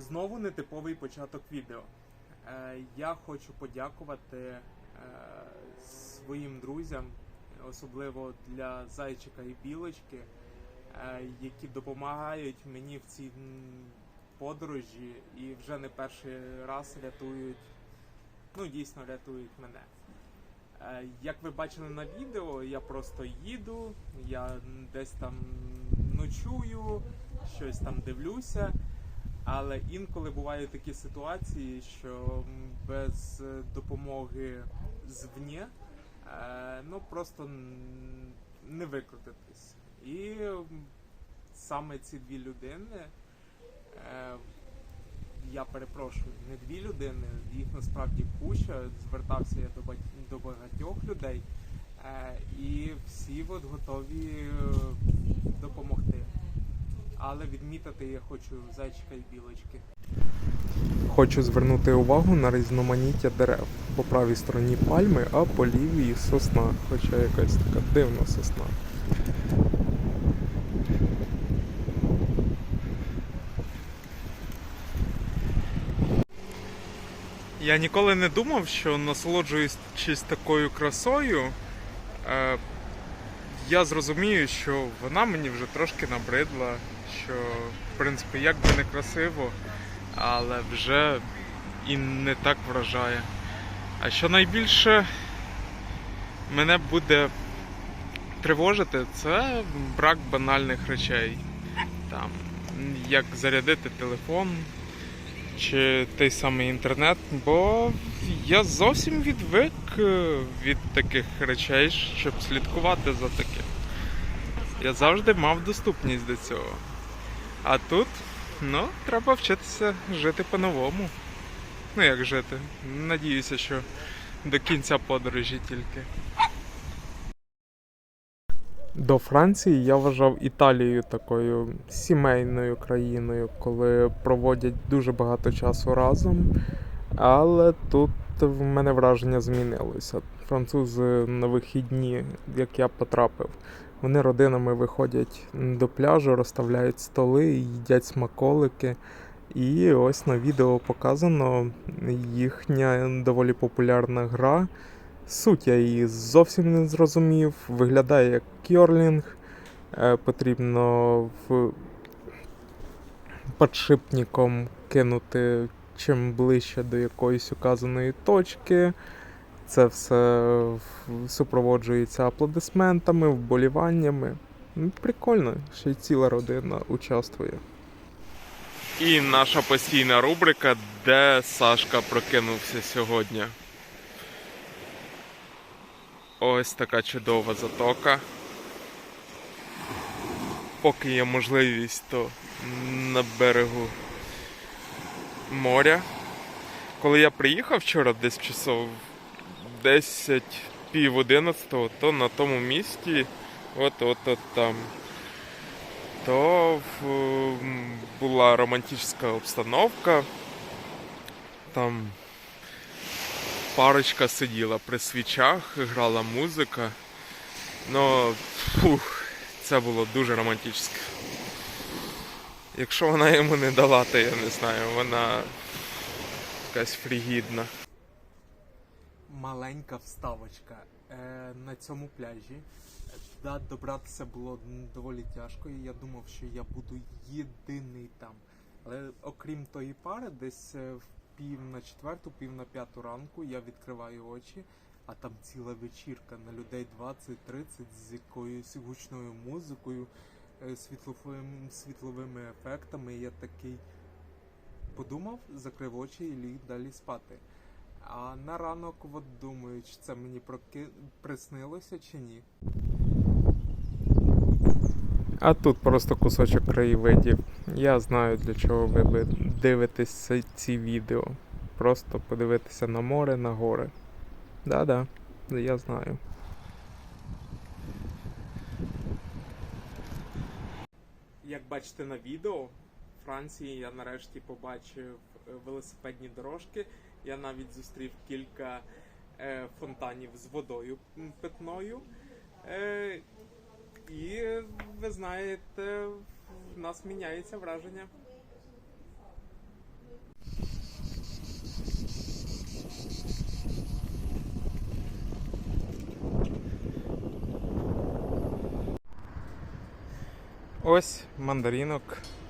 Знову нетиповий початок відео. Е, Я хочу подякувати е, своїм друзям, особливо для зайчика і білочки, е, які допомагають мені в цій подорожі і вже не перший раз рятують, ну дійсно рятують мене. Як ви бачили на відео, я просто їду, я десь там ночую, щось там дивлюся. Але інколи бувають такі ситуації, що без е, допомоги звні е, ну просто не викрутитись. І саме ці дві людини, е, я перепрошую, не дві людини, їх насправді куча. Звертався я до, ба- до багатьох людей, і всі от готові допомогти. Але відмітити я хочу зайчика і білочки. Хочу звернути увагу на різноманіття дерев. По правій стороні пальми, а по лівій сосна, хоча якась така дивна сосна. Я ніколи не думав, що насолоджуючись такою красою, е, я зрозумію, що вона мені вже трошки набридла, що в принципі як би не красиво, але вже і не так вражає. А що найбільше мене буде тривожити, це брак банальних речей. Там, як зарядити телефон чи той самий інтернет, бо я зовсім відвик е, від таких речей, щоб слідкувати за таким. Я завжди мав доступність до цього. А тут, ну, треба вчитися жити по-новому. Ну як жити? Надіюся, що до кінця подорожі тільки. До Франції я вважав Італію такою сімейною країною, коли проводять дуже багато часу разом. Але тут в мене враження змінилося. Французи на вихідні, як я потрапив, вони родинами виходять до пляжу, розставляють столи, їдять смаколики. І ось на відео показано їхня доволі популярна гра. Суть я її зовсім не зрозумів. Виглядає як кьорлінг. Е, Потрібно в подшипником кинути чим ближче до якоїсь указаної точки. Це все супроводжується аплодисментами, вболіваннями. Ну, Прикольно, ще й ціла родина участвує. І наша постійна рубрика, де Сашка прокинувся сьогодні. Ось така чудова затока. Поки є можливість, то на берегу моря. Коли я приїхав вчора десь часов 10 пів 11, то на тому місці, от от от там, то була романтична обстановка. Там парочка сиділа при свічах, грала музика. Ну, фух, це було дуже романтичне. Якщо вона йому не дала, то я не знаю, вона якась фрігідна. Маленька вставочка. Е, на цьому пляжі. Туди добратися було доволі тяжко, і я думав, що я буду єдиний там. Але окрім тої пари, десь е, в пів на четверту, пів на п'яту ранку я відкриваю очі, а там ціла вечірка на людей 20-30 з якоюсь гучною музикою, е, світловим, світловими ефектами. Я такий подумав, закрив очі і ліг далі спати. А на ранок от думаю, чи це мені проки... приснилося чи ні. А тут просто кусочок краєвидів. Я знаю, для чого ви би дивитесь ці- відео. Просто подивитися на море, на гори. Да-да, я знаю. Як бачите на відео, в Франції я нарешті побачив велосипедні дорожки. Я навіть зустрів кілька е, фонтанів з водою питною. Е, і ви знаєте, в нас міняється враження. Ось мандарінок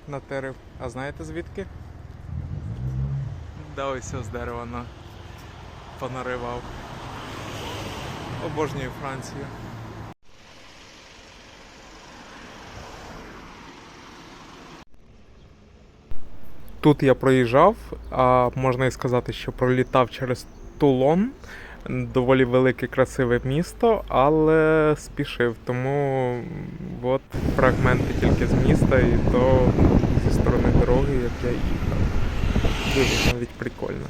на терев. А знаєте звідки? Да, ось ось дерева на... понаривав. Обожнюю Францію. Тут я проїжджав, а можна і сказати, що пролітав через Тулон. Доволі велике красиве місто, але спішив. Тому от фрагменти тільки з міста і то зі сторони дороги, як я їхав. Дуже навіть прикольно.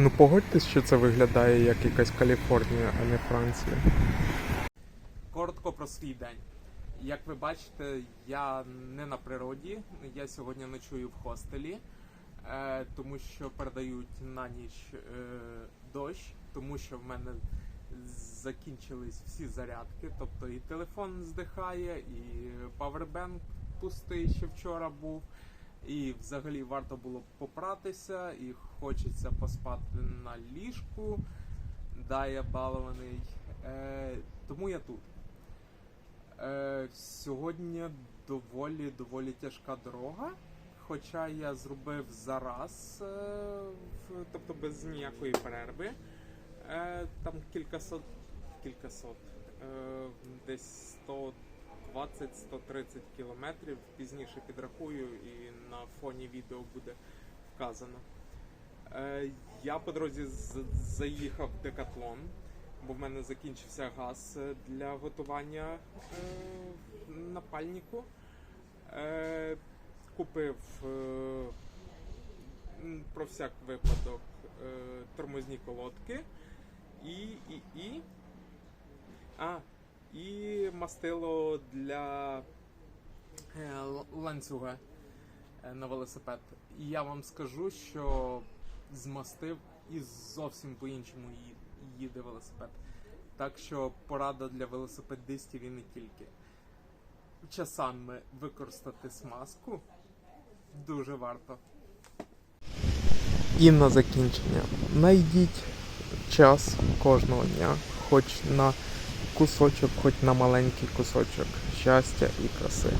Ну погодьтесь, що це виглядає як якась Каліфорнія, а не Франція. Коротко про свій день. Як ви бачите, я не на природі. Я сьогодні ночую в хостелі, е, тому що передають на ніч е, дощ, тому що в мене закінчились всі зарядки. Тобто і телефон здихає, і павербенк пустий, що вчора був. І взагалі варто було попратися, і хочеться поспати на ліжку. Да, я балований. Е, тому я тут. Е, сьогодні доволі доволі тяжка дорога. Хоча я зробив зараз, е, тобто без ніякої перерви. Е, там кількасот, кількасот, е, десь 120-130 кілометрів. Пізніше підрахую і на фоні відео буде вказано. Е, я по дорозі заїхав в Декатлон, бо в мене закінчився газ е, для готування е, на пальнику. Е, купив про всяк випадок тормозні колодки і, і, і, а, і мастило для ланцюга на велосипед. І я вам скажу, що змастив і зовсім по-іншому ї- їде велосипед. Так що порада для велосипедистів і не тільки. Часами використати смазку дуже варто. І на закінчення. Найдіть час кожного дня, хоч на кусочок, хоч на маленький кусочок щастя і краси.